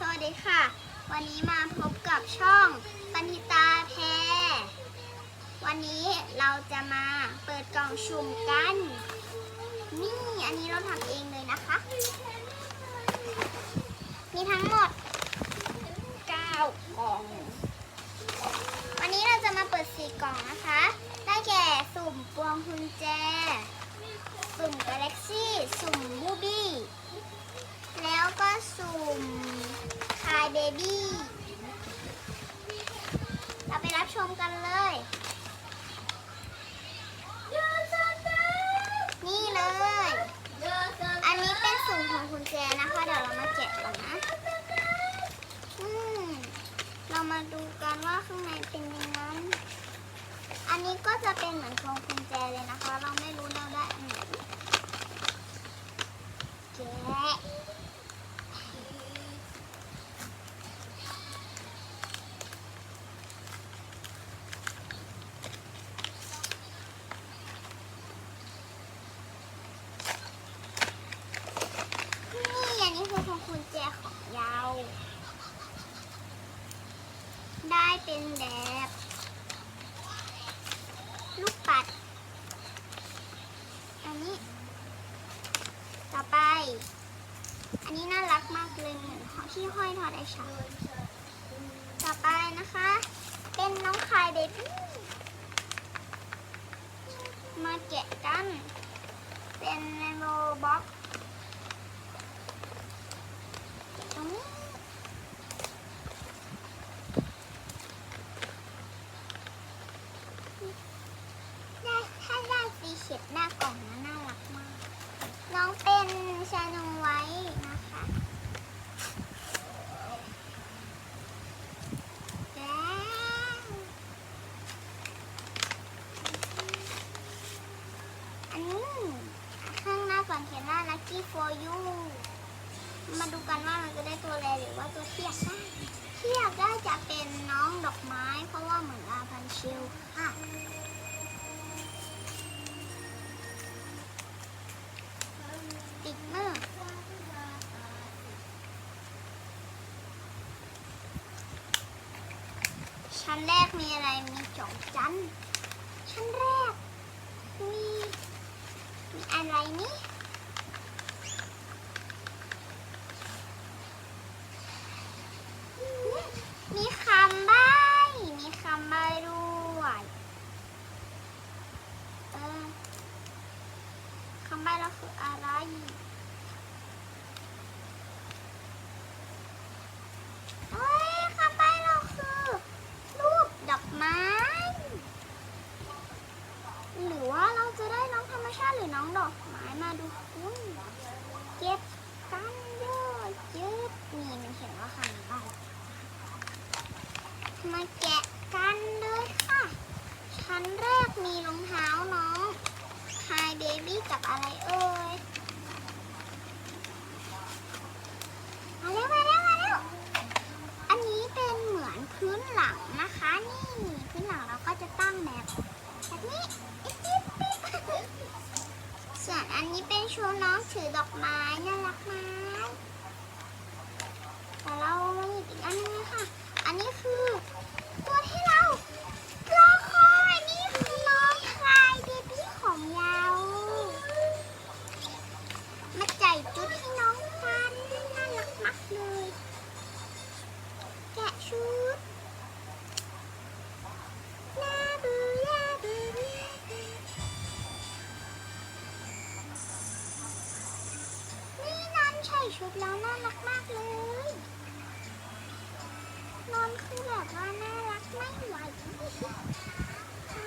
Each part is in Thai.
สวัสดีค่ะ วันนี้มาพบกับช่องปณิตาแพรวันนี้เราจะมาเปิดกล่องสุ่มกัน นี่อันนี้เราทำเองเลยนะคะ มีทั้งหมด 9 กล่อง วันนี้เราจะมาเปิด 4 กล่องนะคะ ได้แก่สุ่มพวงกุญแจ สุ่มกาแล็กซี่ สุ่มบูบี้ แล้วก็สุ่ม เบบี้เราไปรับชมกันเลย นี่เลย อันนี้เป็นสุ่มของคุณแจนะคะเดี๋ยวเรามาแกะก่อนนะอืมเรามาดูกันว่าข้างในเป็นยังไงอันนี้ก็จะเป็นเหมือนพวงกุญแจเลยนะคะ เราไม่รู้เราได้อันไหนแกะ นี่อันนี้คือพวงกุญแจของเรา ได้เป็นแบบลูกปัด อั นี้ ต่อไป อันนี้น่ารักมากเลยเหมือนของที่ห้อยทอดไอชาต่อไปนะคะ เป็นน้องคายเบบี้มาแกะกัน เป็นโรบ็อก ตรงนี้ได้ถ้าได้สีเข็ดหน้ากล่องนะน่ารักมาก น้องเป็นชาโนไว้นะคะแล้วอันนี้ข้างหน้าก่อนเขียนว่า lucky for you มาดูกันว่าเราจะได้ตัวแรหรือว่าตัวที่อยากได้ที่อยากได้จะเป็นน้องดอกไม้ เพราะว่าเหมือนลาพัน ชิลค่ะติดมือชั้นแรกมีอะไรมีจองจันชั้นแรกมีมีอะไรนี่ มีคำใบ้ มีคำใบ้ด้วย เออคำใบ้เราคื ออะไรเฮ้ยคำใบ้เราคือ รูปดอกไม้ หรือว่าเราจะได้น้องธรรมชาติหรือน้องดอกไม้มาดู ชุดแล้วน่ารักมากเลย นอนคือแบบว่าน่ารักไม่ไหวใช่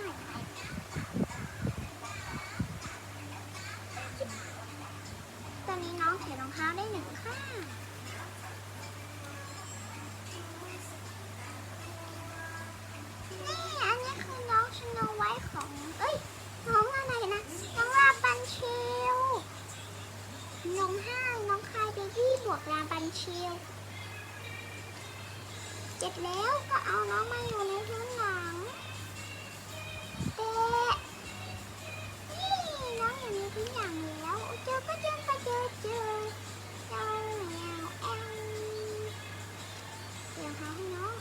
ตอนนี้น้องถือรองเท้าได้หนึ่งข้างนี่อันนี้คือน้องชโนไวท์ของ เอ้ย น้องอะไรนะ น้องลาบันเชลน้องห้า หัวกลาบันเชียเจ็ดแล้วก็เอาน้องมาอยู่ในท้องหลังเตะนี่น้องอยู่ในท้องหลังแล้วเจอก็เจอก็เจอเจอเจ้าแมวแอมเดี๋ยวหาให้น้อง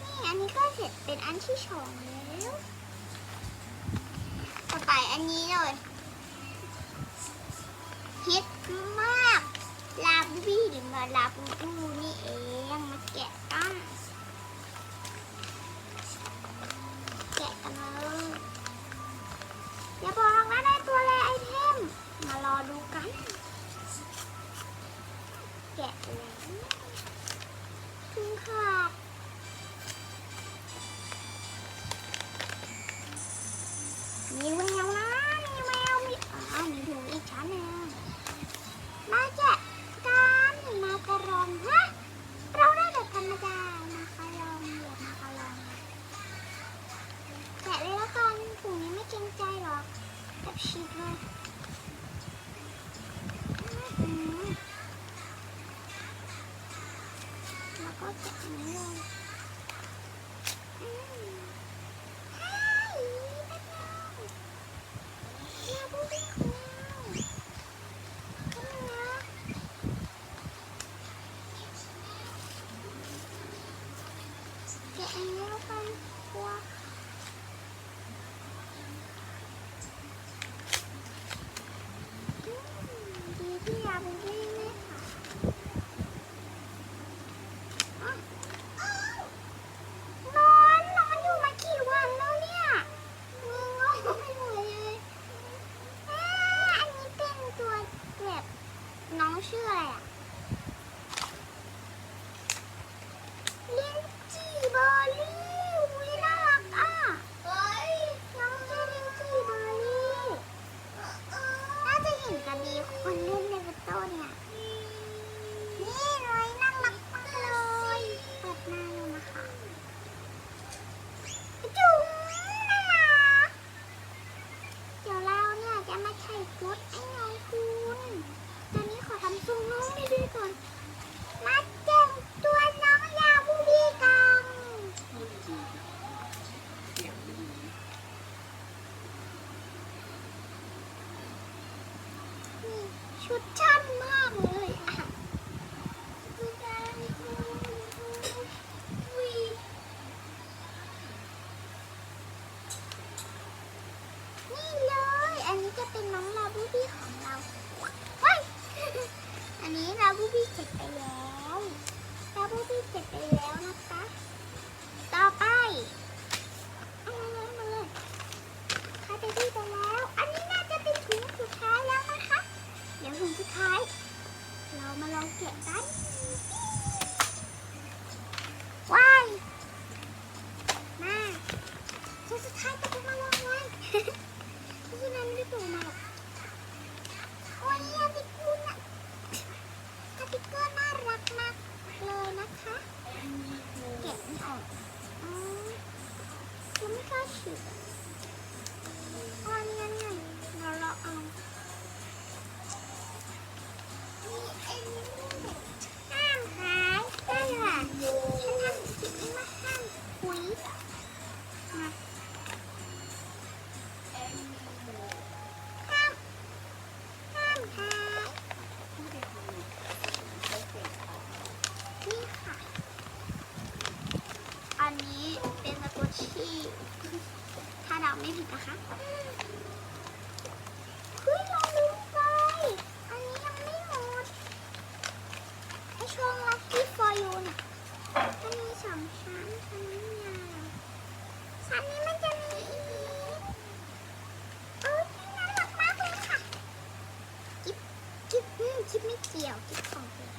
นี่อันนี้ก็เสร็จเป็นอันที่สองแล้วต่อไปอันนี้เลยฮิตมา ลาบูบี้หรือมาลาบูบูนี่เองมาแกะกันแกะกันเลยอย่าบอกว่าได้ตัวแรไอเทม มารอดูกัน แกะแล้วถึงขาดนี่ว่า ชุดชั้นมากเลยอะนี่เลย อันนี้จะเป็นน้องลาบูบี้ของเราเฮ้ยอันนี้ลาบูบี้เจ็บไปแล้วลาบูบี้เจ็บไปแล้วนะคะ ต่อไปเอามาเลยมาเลยคาเดบี้ไปแล้ว อันนี้ เดี๋ยวถุงสุดท้าย เรามาลองเก็บกัน ว้าย มาถุงสุดท้ายจะมาลองไว้ที่นั่นไม่ได้ปลูกมา ไม่ผิดนะคะเฮ้ยเราลืไป อันนี้ยังไม่หมดไอช่วงลักกี้ฟยูนอันนี้สองชั้นอันนยาวชั้นนี้มันจะมีอีกเออที่น่ารักมากเลยค่ะกิ๊บกิ๊บอืมกิ๊บไม่เกี่ยวกิ๊บของเอง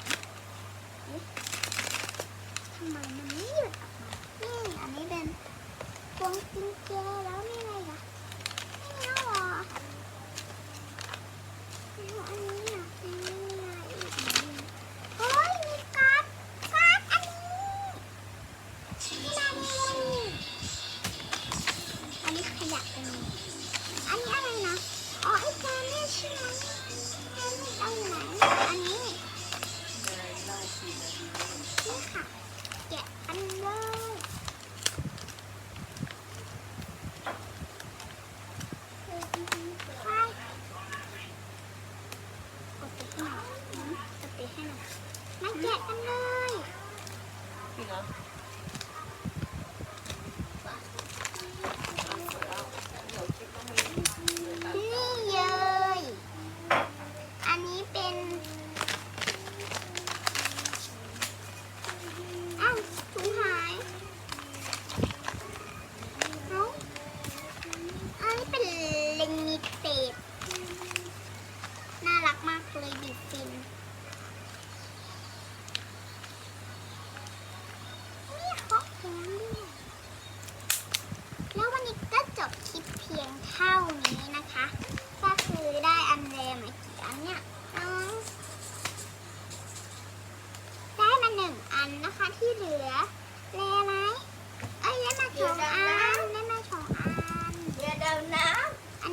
ทำไมมัน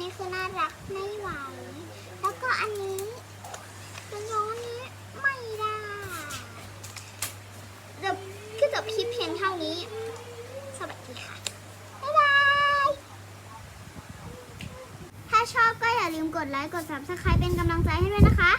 นนี้คือน่ารักไม่ไหว แล้วก็อันนี้ตัวน้องนี้ไม่ได้จบแคือจบคลิปเพียงเท่านี้ สวัสดีค่ะ บ๊ายบาย ถ้าชอบก็อย่าลืมกดไลค์ กด subscribe เป็นกำลังใจให้ด้วยนะคะ